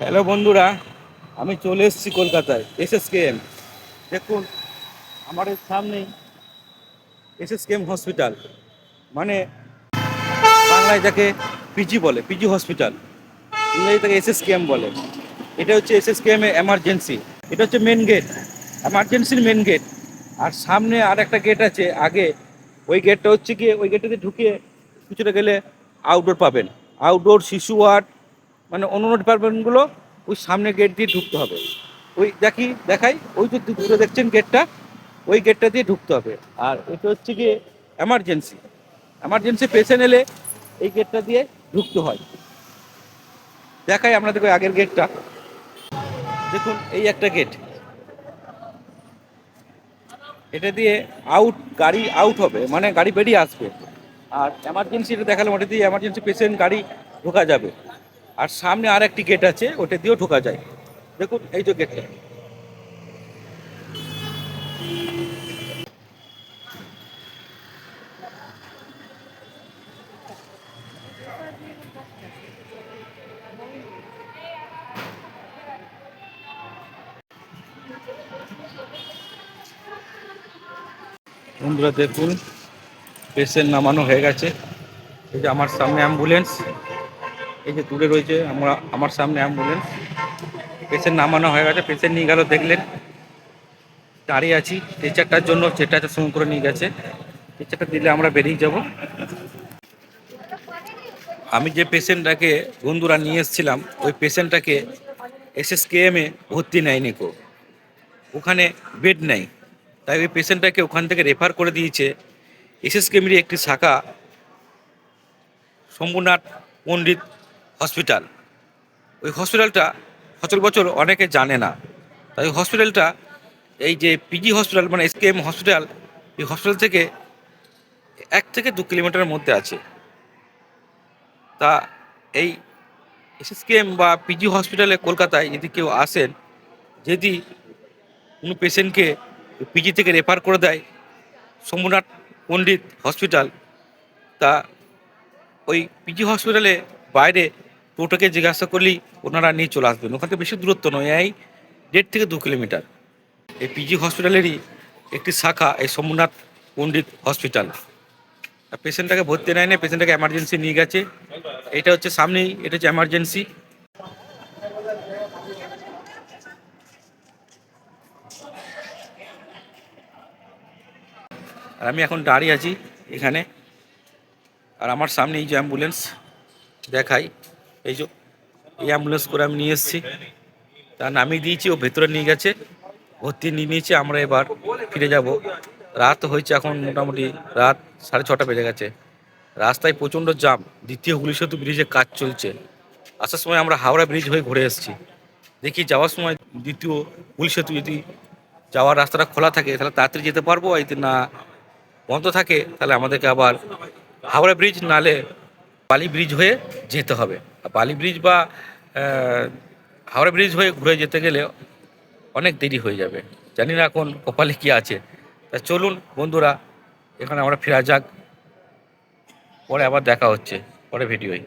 Hello বন্ধুরা, আমি চলে এসেছি কলকাতায়, এসএসকেএম। দেখুন, আমাদের সামনেই এস এস এসএসকেএম হসপিটাল মানে বাংলায় যাকে পিজি বলে, পিজি হসপিটাল ইংরেজি তাকে এস এস এসএসকেএম বলে। এটা হচ্ছে এস এস এসএসকেএম এ এমার্জেন্সি এটা হচ্ছে মেন গেট এমার্জেন্সির মেন গেট আর সামনে আর একটা গেট আছে, আগে, ওই গেটটা হচ্ছে গিয়ে, ওই গেটটাতে ঢুকিয়ে কিছুটা গেলে আউটডোর পাবেন। আউটডোর শিশু ওয়ার্ড মানে অন্য ডিপার্টমেন্টগুলো ওই সামনে গেট দিয়ে ঢুকতে হবে। ওই দেখি, দেখাই, ওই যে দূরে দেখছেন গেটটা ওই গেটটা দিয়ে ঢুকতে হবে। আর এটা হচ্ছে গিয়ে এমার্জেন্সি এমার্জেন্সি পেশেন্ট এলে এই গেটটা দিয়ে ঢুকতে হয়। দেখাই আপনাদের ওই আগের গেটটা দেখুন, এই একটা গেট এটা দিয়ে আউট গাড়ি আউট হবে মানে গাড়ি বেরিয়ে আসবে। আর এমার্জেন্সি এটা দেখালাম, ওটা দিয়ে এমার্জেন্সি পেশেন্ট গাড়ি ঢোকা যাবে। আর সামনে আর একটি গেট আছে, ওটা দিয়েও ঢোকা যায়। দেখুন, এই যে গেটটা বন্ধুরা, দেখুন, পেশেন্ট নামানো হয়ে গেছে। এই যে আমার সামনে অ্যাম্বুলেন্স এই যে দূরে রয়েছে। আমরা, আমার সামনে অ্যাম্বুলেন্স পেশেন্ট নামানো হয়ে গেছে। পেশেন্ট নিয়ে গেল, দেখলেন দাঁড়িয়ে আছি। টিচারটার জন্য চেটাটা সঙ্গে করে নিয়ে গেছে। টিচারটা দিলে আমরা বেরিয়ে যাব। আমি যে পেশেন্টটাকে বন্ধুরা নিয়ে এসেছিলাম, ওই পেশেন্টটাকে এসএসকেএমে ভর্তি নেয়নি কো। ওখানে বেড নেই। তাই ওই পেশেন্টটাকে ওখান থেকে রেফার করে দিয়েছে। এসএসকেএমেরই একটি শাখা শম্ভুনাথ পণ্ডিত হসপিটাল। ওই হসপিটালটা সচল বছর অনেকে জানে না। তাই হসপিটালটা, এই যে পিজি হসপিটাল মানে এসকেএম হসপিটাল, এই হসপিটাল থেকে এক থেকে দু কিলোমিটারের মধ্যে আছে। তা এই এসএসকেএম বা পিজি হসপিটালে কলকাতায় যদি কেউ আসেন, যদি কোনো পেশেন্টকে পিজি থেকে রেফার করে দেয় শম্ভুনাথ পণ্ডিত হসপিটাল, তা ওই পিজি হসপিটালে বাইরে টোটোকে জিজ্ঞাসা করলেই ওনারা নিয়ে চলে আসবেন। ওখান থেকে বেশি দূরত্ব নয়, এই দেড় থেকে দু কিলোমিটার। এই পিজি হসপিটালেরই একটি শাখা, এই সোমনাথ পণ্ডিত হসপিটাল। পেশেন্টটাকে ভর্তি নেয় না পেশেন্টটাকে এমার্জেন্সি নিয়ে গেছে। এটা হচ্ছে সামনেই, এটা হচ্ছে এমার্জেন্সি আর আমি এখন দাঁড়িয়ে আছি এখানে। আর আমার সামনে এই যে অ্যাম্বুলেন্স দেখাই। এই যে এই অ্যাম্বুলেন্স করে আমি নিয়ে এসেছি। তা নামিয়ে দিয়েছি, ও ভেতরে নিয়ে গেছে, ভর্তি নিয়ে নিয়েছে, আমরা এবার ফিরে যাব। রাত হয়েছে এখন মোটামুটি রাত সাড়ে ছটা বেজে গেছে। রাস্তায় প্রচণ্ড জাম দ্বিতীয় হুলি সেতু ব্রিজে কাজ চলছে। আসার সময় আমরা হাওড়া ব্রিজ হয়ে ঘুরে এসেছি। দেখি যাওয়ার সময় দ্বিতীয় হুলি সেতু যদি যাওয়ার রাস্তাটা খোলা থাকে, তাহলে তাড়াতাড়ি যেতে পারব? আর যদি না বন্ধ থাকে, তাহলে আমাদেরকে আবার হাওড়া ব্রিজ নালে বালি ব্রিজ হয়ে যেতে হবে। বালি ব্রিজ বা হাওড়া ব্রিজ হয়ে ঘুরে যেতে গেলে অনেক দেরি হয়ে যাবে। জানি না এখন কপালে কী আছে। তা চলুন বন্ধুরা, এখানে আমরা ফেরা যাক। পরে আবার দেখা হচ্ছে, পরে ভিডিওয়